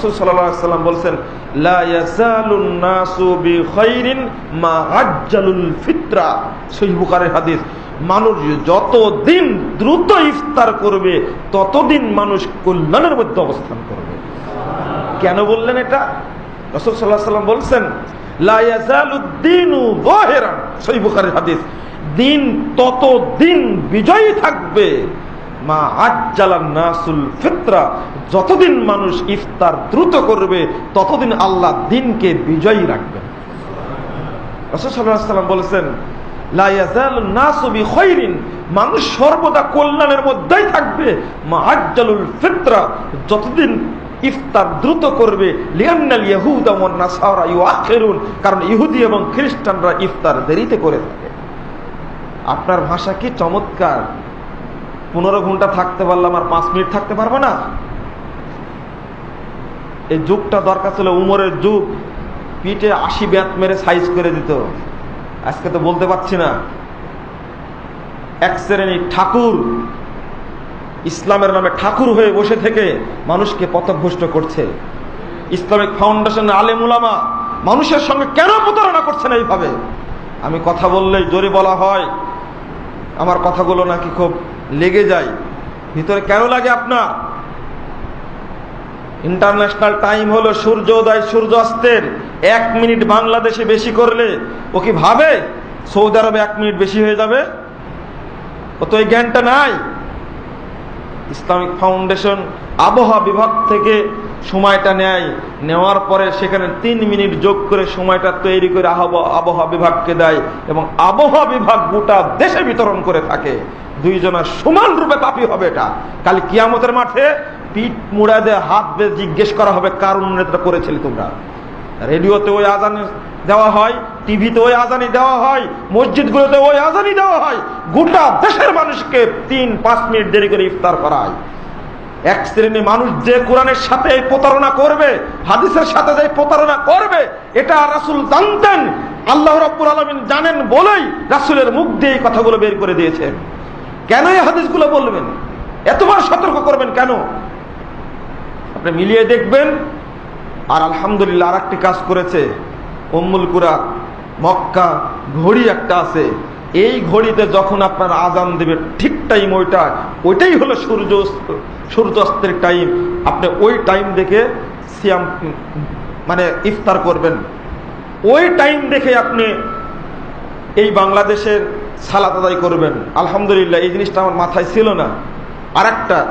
সাল্লাম বলছেন হাদিস, মানুষ যতদিন দ্রুত ইফতার করবে, ততদিন মানুষ কল্যাণের মধ্যে অবস্থান করবে। কেন বললেন এটা? রাসূল আলাইহি সাল্লাম বলছেন হাদিস, দিন ততদিন বিজয়ী থাকবে মা আজ্জালান নাসুল ফিতরা। যতদিন মানুষ ইফতার দ্রুত করবে, ততদিন আল্লাহ দিনকে বিজয়ী রাখবেন সাল্লাল্লাহু বলেছেন মানুষ সর্বদা কল্যাণের মধ্যেই থাকবে। মা আজ্জালুল ফিতরা, যতদিন ইফতার দ্রুত করবে, লিয়ান্নাল ইয়াহুদা ওয়ান নাসারা ইউআখিরুন। কারণ ইহুদি এবং খ্রিস্টানরা ইফতার দেরিতে করে থাকে। আপনার ভাষা কি চমৎকার? পনেরো ঘণ্টা থাকতে পারলাম আর পাঁচ মিনিট থাকতে পারব না? এই যুগটা দরকার ছিল, উমরের যুগ। পিঠে আশি ব্যাত মেরে সাইজ করে দিত। আজকে তো বলতে পারছি না। এক শ্রেণি ঠাকুর, ইসলামের নামে ঠাকুর হয়ে বসে থেকে মানুষকে পথভ্রষ্ট করছে। ইসলামিক ফাউন্ডেশন আলেমুলামা মানুষের সঙ্গে কেন প্রতারণা করছেন এইভাবে? আমি কথা বললেই জোরে বলা হয়। আমার কথাগুলো নাকি খুব লেগে যায়। ভিতরে কেন লাগে আপনার? ইন্টারন্যাশনাল টাইম হলো সূর্যোদয় সূর্যাস্তের এক মিনিট বাংলাদেশে বেশি করলে, ও কি ভাবে? সৌদি আরবে এক মিনিট বেশি হয়ে যাবে? ও তো এই জ্ঞানটা নাই। ইসলামিক ফাউন্ডেশন আবহাওয়া বিভাগ থেকে সময়টা নেয়। নেওয়ার পরে সেখানে তিন মিনিট যোগ করে সময়টা তৈরি করে আবহাওয়া আবহাওয়া বিভাগকে দেয় এবং আবহাওয়া বিভাগ গোটা দেশে বিতরণ করে থাকে। দুইজনের সমান রূপে পাপি হবে এটা। কাল কিয়ামতের মাঠে পিঠ মুড়া দিয়ে হাত বেয়ে জিজ্ঞেস করা হবে কারণ এটা করেছিলে তোমরা? রেডিওতে ওই আজান দেওয়া হয়, টিভিতে ওই আজানি দেওয়া হয়, মসজিদগুলোতে ওই আজানি দেওয়া হয়। গোটা দেশের মানুষকে তিন, পাঁচ মিনিট দেরি করে ইফতার করায়। এক শ্রেণি মানুষ যে কোরআনের সাথে এই প্রতারণা করবে, হাদিসের সাথে যে প্রতারণা করবে, এটা রাসুল জানতেন। আল্লাহ রব্বুল আলমিন জানেন বলেই রাসুলের মুখ দিয়ে এই কথাগুলো বের করে দিয়েছেন। কেন এই হাদিসগুলো বলবেন? এতবার সতর্ক করবেন কেন? আপনি মিলিয়ে দেখবেন, আর আলহামদুলিল্লাহ আর একটি কাজ করেছে। উম্মুল কুরা, মক্কা ঘড়ি একটা আছে। এই ঘড়িতে যখন আপনার আজান দেবে, ঠিক টাইম ওইটা, ওইটাই হলো সূর্য সূর্যাস্তের টাইম আপনি ওই টাইম দেখে সিয়াম মানে ইফতার করবেন। ওই টাইম দেখে আপনি এই বাংলাদেশের সালাত আদায় করবেন। আলহামদুলিল্লাহ, এই জিনিসটা আমার মাথায় ছিল না। আর একটা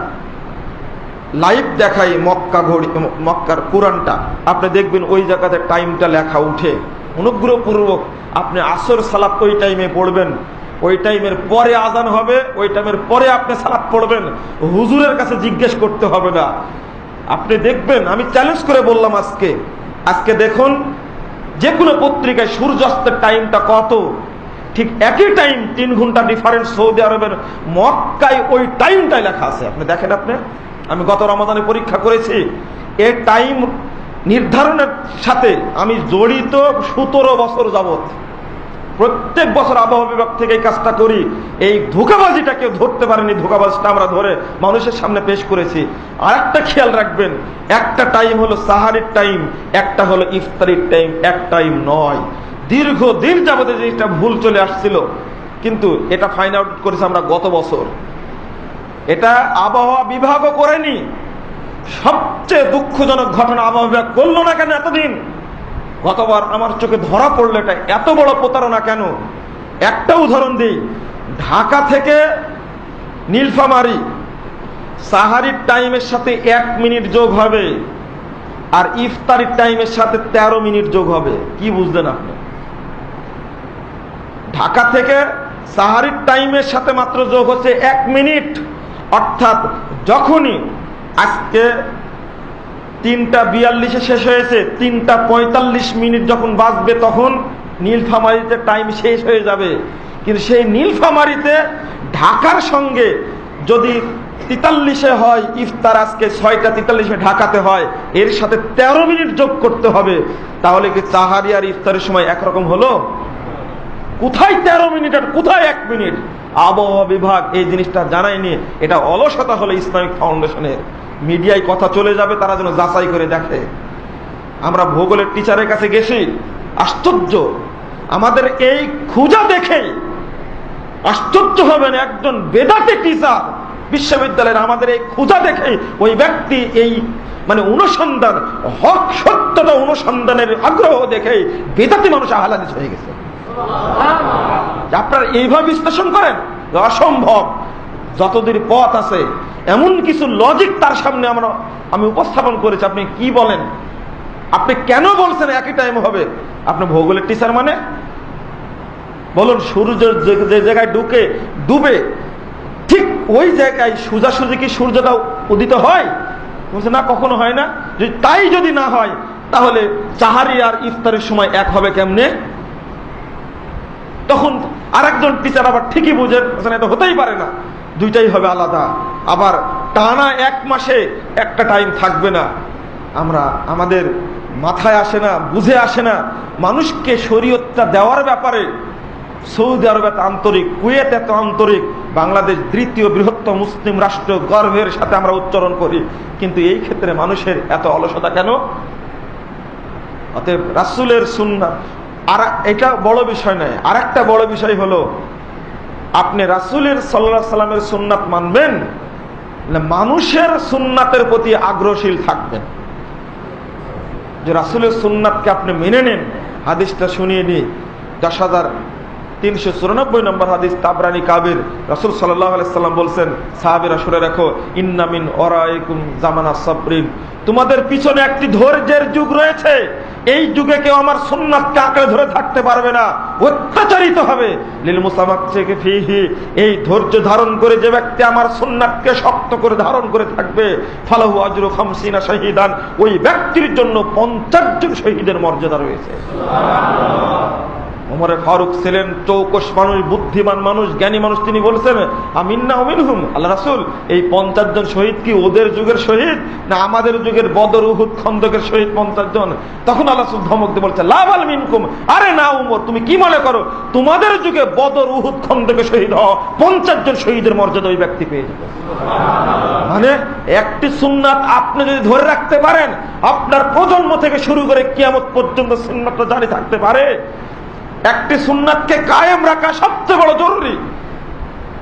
লাইভ দেখাই মক্কা ঘড়ি, মক্কার কোরআনটা। আপনি দেখবেন ওই জায়গাতে টাইমটা লেখা উঠে। অনুগ্রহপূর্বক আপনি আসর সালাপ ওই টাইমে পড়বেন। ওই টাইমের পরে আজান হবে, ওই টাইমের পরে আপনি সালাপ পড়বেন। হুজুরের কাছে জিজ্ঞেস করতে হবে না। আপনি দেখবেন, আমি চ্যালেঞ্জ করে বললাম আজকে। আজকে দেখুন যে কোনো পত্রিকায় সূর্যাস্তের টাইমটা কত? ঠিক একই টাইম তিন ঘণ্টা ডিফারেন্স সৌদি আরবের মক্কায় ওই টাইমটাই লেখা আছে। আপনি দেখেন আপনি, আমি গত রমাদানে পরীক্ষা করেছি, এ টাইম নির্ধারণের সাথে আমি জড়িত সতেরো বছর যাবত প্রত্যেক বছর আবহাওয়া বিভাগ থেকে এই কাজটা করি, এই ধোকাবাজিটাকে ধরতে পারেনি, ধোকাবাজিটা আমরা ধরে মানুষের সামনে পেশ করেছি। আর একটা খেয়াল রাখবেন, একটা টাইম হলো সাহারির টাইম একটা হলো ইফতারির টাইম এক টাইম নয়। দীর্ঘ দিন যাবতে জিনিসটা ভুল চলে আসছিল। কিন্তু এটা ফাইন আউট করেছে আমরা গত বছর। এটা আবহাওয়া বিভাগও করেনি। সবচেয়ে দুঃখজনক ঘটনা আবহাওয়া বিভাগ করল না কেন এতদিন? গতবার আমার চোখে ধরা পড়ল এটা। এত বড় প্রতারণা কেন? একটা উদাহরণ দিই। ঢাকা থেকে নীলফামারি, সাহারির টাইমের সাথে এক মিনিট যোগ হবে। আর ইফতারির টাইমের সাথে ১৩ মিনিট যোগ হবে। কি বুঝলেন আপনি? ঢাকা থেকে সাহারির টাইমের সাথে মাত্র যোগ হচ্ছে এক মিনিট। অর্থাৎ যখনই আজকে তিনটা বিয়াল্লিশে শেষ হয়েছে, তিনটা পঁয়তাল্লিশ মিনিট যখন বাজবে তখন নীলফামারিতে টাইম শেষ হয়ে যাবে। কিন্তু সেই নীলফামারিতে ঢাকার সঙ্গে যদি তেতাল্লিশে হয়, ইফতার আজকে ছয়টা, তেতাল্লিশে ঢাকাতে হয়, এর সাথে ১৩ মিনিট যোগ করতে হবে, তাহলে কি চাহারি আর ইফতারের সময় একরকম হলো? কোথায় ১৩ মিনিট আর কোথায় এক মিনিট? আবহাওয়া বিভাগ এই জিনিসটা জানায়নি। এটা অলসতা হলো ইসলামিক ফাউন্ডেশনের। মিডিয়ায় কথা চলে যাবে, তারা যেন যাচাই করে দেখে। আমরা ভূগোলের টিচারের কাছে গেছি। আশ্চর্য। আমাদের এই খুঁজা দেখে আশ্চর্য হবেন একজন বেদাতে টিচার। বিশ্ববিদ্যালয়ের আমাদের এই ক্ষুধা দেখে ওই ব্যক্তি এই মানে অনুসন্ধান, হক সত্যতা অনুসন্ধানের আগ্রহ দেখে বেদাতে মানুষ আহ্লাদিত হয়ে গেছে। আপনারা এইভাবে বিশ্লেষণ করেন অসম্ভব। যতদূর পথ আছে, এমন কিছু লজিক তার সামনে আমরা, আমি উপস্থাপন করেছি। আপনি কি বলেন? আপনি কেন বলছেন একই টাইম হবে? আপনি ভৌগোলিক টিচার মানে? বলুন সূর্য যে- জায়গায় ঢুকে ডুবে, ঠিক ওই জায়গায় সোজাসুজি কি সূর্যটা উদিত হয়? বলছে, না, কখনো হয় না। যদি তাই যদি না হয়, তাহলে চাহারি আর ইফতারের সময় এক হবে কেমনে? তখন আরেকজন টিচার আবার ঠিকই বুঝেন এটা হতেই পারে না। দুইটাই হবে আলাদা। আবার টানা এক মাসে একটা টাইম থাকবে না। আমরা, আমাদের মাথায় আসে না, বুঝে আসে না। মানুষকে শরীয়তটা দেওয়ার ব্যাপারে, সৌদি আরব এত আন্তরিক, কুয়েত এত আন্তরিক, বাংলাদেশ দ্বিতীয় বৃহত্তম মুসলিম রাষ্ট্র গর্বের সাথে আমরা উচ্চারণ করি। কিন্তু এই ক্ষেত্রে মানুষের এত অলসতা কেন? অতএব রাসুলের সুন্না আর এটা বড় বিষয় নয়। আর একটা বড় বিষয় হলো, আপনি রাসুলের সাল্লাহ সাল্লামের সুন্নাত মানবেন? মানুষের সুন্নাতের প্রতি আগ্রহশীল থাকবেন। যে রাসুলের সুন্নাতকে আপনি মেনে নেন। হাদিসটা শুনিয়ে নিই দশ হাজার তিনশো চুরানব্বই নম্বর হাদিস তাবরানি কাবির। রাসুল সাল্লাহ সাল্লাম বলছেন, সাহাবিরা শুনে রাখো, ইন্নামিন ওরাইকুম জামানা তোমাদের পিছনে একটি ধৈর্যের যুগ রয়েছে। এই যুগে কেউ আমার সুন্নাতকে আঁকড়ে ধরে থাকতে পারবে না। অত্যাচারিত হবে। লিল মুসামাক ফিহি। এই ধৈর্য ধারণ করে যে ব্যক্তি আমার সুন্নাতকে শক্ত করে ধারণ করে থাকবে, ফালাহু আজরু খামসিনা শহীদান। ওই ব্যক্তির জন্য পঞ্চাশ জন শহীদের মর্যাদা রয়েছে। ওমরে ফারুক ছিলেন চৌকস মানুষ, বুদ্ধিমান মানুষ, জ্ঞানী মানুষ। তিনি বলছেন, আমিন্না অমিনহুম আল্লাহ রাসুল, এই পঞ্চাশ জন শহীদ কি ওদের যুগের শহীদ? না আমাদের যুগের বদর, উহুদ খন্দকের শহীদ পঞ্চাশ জন? তখন আল্লাহ রাসুল ধমক দিয়ে বলছে লাভ আল মিনকুম, আরে না উমর তুমি কি মনে করো? তোমাদের যুগে বদর, উহুদ খন্দকের শহীদ হওয়া পঞ্চাশ জন শহীদের মর্যাদা ওই ব্যক্তি পেয়ে যাবে। মানে একটি সুন্নাত আপনি যদি ধরে রাখতে পারেন, আপনার প্রজন্ম থেকে শুরু করে কিয়ামত পর্যন্ত সুন্নাতটা জারি থাকতে পারে। একটি সুন্নাতকে কায়েম রাখা সবচেয়ে বড় জরুরি।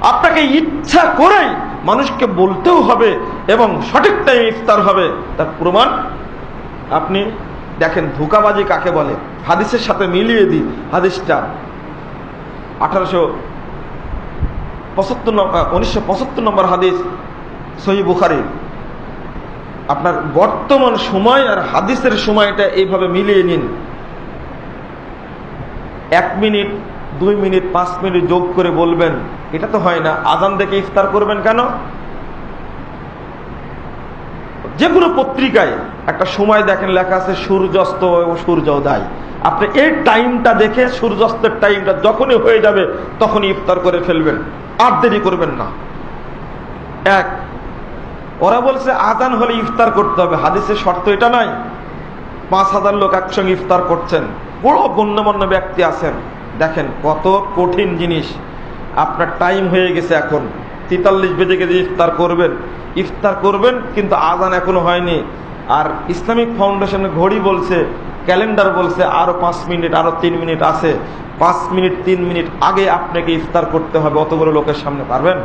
আপনাকে ইচ্ছা করেই মানুষকে বলতেও হবে এবং সঠিক টাইম ইফতার হবে, তার প্রমাণ আপনি দেখেন ধোকাবাজি কাকে বলে? হাদিসের সাথে মিলিয়ে দিই, হাদিসটা আঠারোশো পঁচাত্তর উনিশশো পঁচাত্তর নম্বর হাদিস, সহি বুখারি। আপনার বর্তমান সময় আর হাদিসের সময়টা এইভাবে মিলিয়ে নিন। এক মিনিট, দুই মিনিট, পাঁচ মিনিট যোগ করে বলবেন, এটা তো হয় না। আজান দেখে ইফতার করবেন কেন? যে কোনো পত্রিকায় একটা সময় দেখেন লেখা আছে, সূর্যাস্ত এবং সূর্যোদয়। আপনি এই টাইমটা দেখে সূর্যাস্তের টাইমটা যখনই হয়ে যাবে, তখনই ইফতার করে ফেলবেন। আর দেরি করবেন না। এক, ওরা বলছে, আজান হলে ইফতার করতে হবে। হাদিসের শর্ত এটা নাই পাঁচ হাজার লোক একসঙ্গে ইফতার করছেন। বড় গণ্যমান্য ব্যক্তি আছেন। দেখেন কত কঠিন জিনিস। আপনার টাইম হয়ে গেছে এখন। তেতাল্লিশ বেজে গেছে, ইফতার করবেন। ইফতার করবেন, কিন্তু আজান এখনও হয়নি। আর ইসলামিক ফাউন্ডেশনের ঘড়ি বলছে, ক্যালেন্ডার বলছে, আরও পাঁচ মিনিট, আরও তিন মিনিট আছে। পাঁচ মিনিট, তিন মিনিট আগে আপনাকে ইফতার করতে হবে। অতগুলো লোকের সামনে, পারবেন?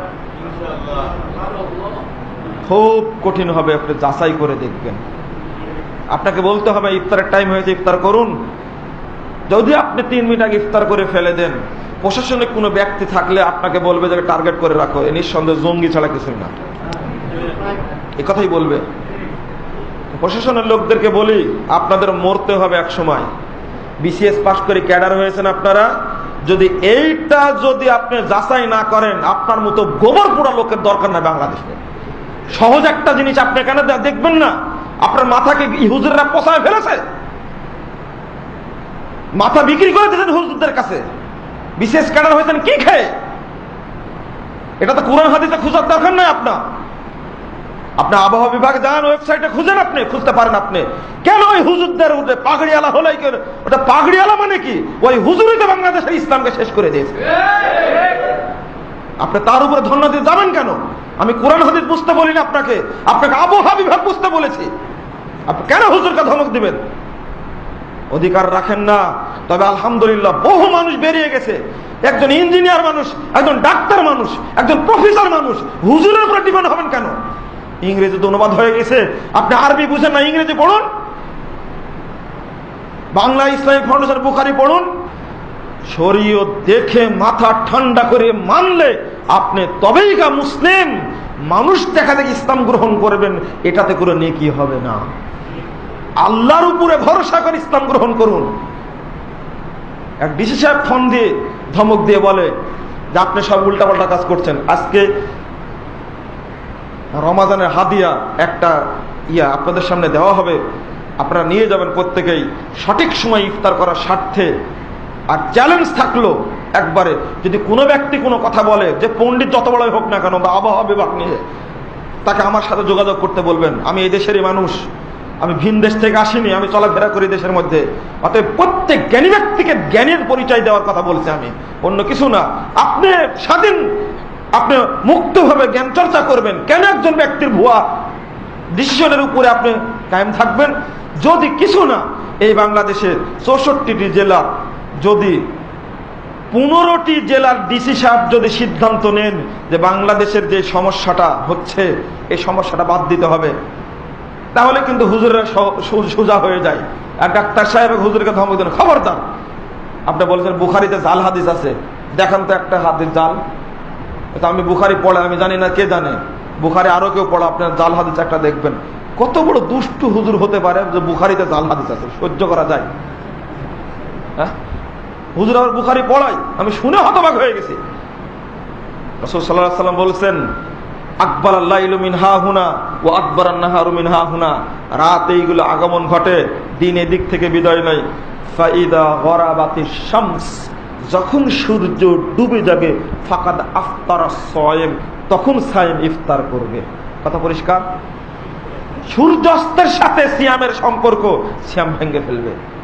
খুব কঠিন হবে, আপনি যাচাই করে দেখবেন। আপনাকে বলতে হবে, ইফতারের টাইম হয়েছে, ইফতার করুন। যদি আপনি তিন মিনিট আগে ইফতার করে ফেলে দেন, প্রশাসনিক কোনো ব্যক্তি থাকলে আপনাকে বলবে যে টার্গেট করে রাখো। এ নিঃসন্দেহে জঙ্গি ছাড়া কিছুই না। এ কথাই বলবে। প্রশাসনের লোকদেরকে বলি, আপনাদের মরতে হবে এক সময়। বিসিএস পাশ করে ক্যাডার হয়েছেন আপনারা। যদি এইটা যদি আপনি যাচাই না করেন, আপনার মতো গোবর পোড়া লোকের দরকার নাই বাংলাদেশে। সহজ একটা জিনিস আপনি কেন দেখবেন না। আপনার মাথাকে হুজুররা পচায় ফেলেছে। মাথা বিক্রি করে দিয়েছেন হুজুরদের কাছে। বিশেষ ক্যাডার হয়েছেন কি খেয়ে? এটা তো কোরআন হাদিসে খোঁজার দরকার নাই আপনার আপনি আবহাওয়া বিভাগ যান, ওয়েবসাইটে খুঁজেন আপনি, খুঁজতে পারেন আপনি। কেন ওই হুজুরদের উঠে পাগড়িয়ালা হলো এই করে? ওটা পাগড়িয়ালা মানে কি? ওই হুজুরই তো বাংলাদেশের ইসলামকে শেষ করে দিয়েছে। আপনি তার উপরে ধন্য দিয়ে যাবেন কেন? আমি কোরআন হাদিস বুঝতে বলিনি আপনাকে। আপনাকে আবহাওয়া বিভাগ বুঝতে বলেছি। আপনি কেন হুজুরকে ধমক দিবেন? অধিকার রাখেন না। তবে আলহামদুলিল্লাহ বহু মানুষ বেরিয়ে গেছে। একজন ইঞ্জিনিয়ার মানুষ, একজন ডাক্তার মানুষ, একজন প্রফেসর মানুষ, হুজুরের উপরে ডিপেন্ড হবেন কেন? ইংরেজিতে অনুবাদ হয়ে গেছে। আপনি আরবি বুঝেন না, ইংরেজি পড়ুন। বাংলা ইসলামিক ফাউন্ডেশন বুখারি পড়ুন। শরীয়ত দেখে, মাথা ঠান্ডা করে মানলে আপনি তবেই গা মুসলিম। মানুষ দেখা দেখে ইসলাম গ্রহণ করবেন, এটাতে করে নেকি হবে না। আল্লাহর উপরে ভরসা করে ইসলাম গ্রহণ করুন। এক ডিসি সাহেব ফোন দিয়ে, ধমক দিয়ে বলে যে আপনি সব উল্টাপাল্টা কাজ করছেন। আজকে রমাজানের হাদিয়া একটা ইয়া আপনাদের সামনে দেওয়া হবে। আপনারা নিয়ে যাবেন প্রত্যেকেই। সঠিক সময় ইফতার করার স্বার্থে আর চ্যালেঞ্জ থাকল একবারে। যদি কোনো ব্যক্তি কোনো কথা বলে যে পণ্ডিত যত বড়ই হোক না কেন বা আবহাওয়া বিভাগ নিয়ে, তাকে আমার সাথে যোগাযোগ করতে বলবেন। আমি এই দেশেরই মানুষ। আমি ভিন দেশ থেকে আসিনি, আমি চলাফেরা করি দেশের মধ্যে। অতএব প্রত্যেক জ্ঞানী ব্যক্তিকে জ্ঞানের পরিচয় দেওয়ার কথা বলছি আমি। অন্য কিছু না। আপনি স্বাধীন, আপনি মুক্তভাবে জ্ঞান চর্চা করবেন। কেন একজন ব্যক্তির ভুয়া ডিসিশনের উপরে আপনি কায়েম থাকবেন? যদি কিছু না, এই বাংলাদেশের চৌষট্টিটি জেলা যদি পনেরোটি জেলার ডিসি সাহেব যদি সিদ্ধান্ত নেন যে বাংলাদেশের যে সমস্যাটা হচ্ছে, এই সমস্যাটা বাদ দিতে হবে। তাহলে কিন্তু হুজুরের স- সোজা হয়ে যায়। আর ডাক্তার সাহেব হুজুরকে ধমক দেন খবরদার, আপনি বলেছেন বুখারিতে জাল হাদিস আছে। দেখান তো একটা হাদিস জাল। আমি বুখারি পড়ে আমি জানি না কে জানে। বুখারি আরও কেউ পড়ে, আপনার জাল হাদিস একটা দেখবেন। কত বড় দুষ্টু হুজুর হতে পারে যে বুখারিতে জাল হাদিস আছে, সহ্য করা যায়। হ্যাঁ? হুজুর আবার বুখারি পড়াই আমি শুনে হতবাক হয়ে গেছি। সাল্লাহ সাল্লাম বলছেন আকবর আল্লাহ মিন হা হুনা ও আকবর নাহারু হা হুনা। রাত এইগুলো আগমন ঘটে, দিন এদিক থেকে বিদায় নাই ফাইদা গরাবাতি যখন সূর্য ডুবে যাবে, ফাকাদ আফতার সয়েম, তখন সায়েম ইফতার করবে। কথা পরিষ্কার? সূর্যাস্তের সাথে সিয়ামের সম্পর্ক, সিয়াম ভেঙে ফেলবে।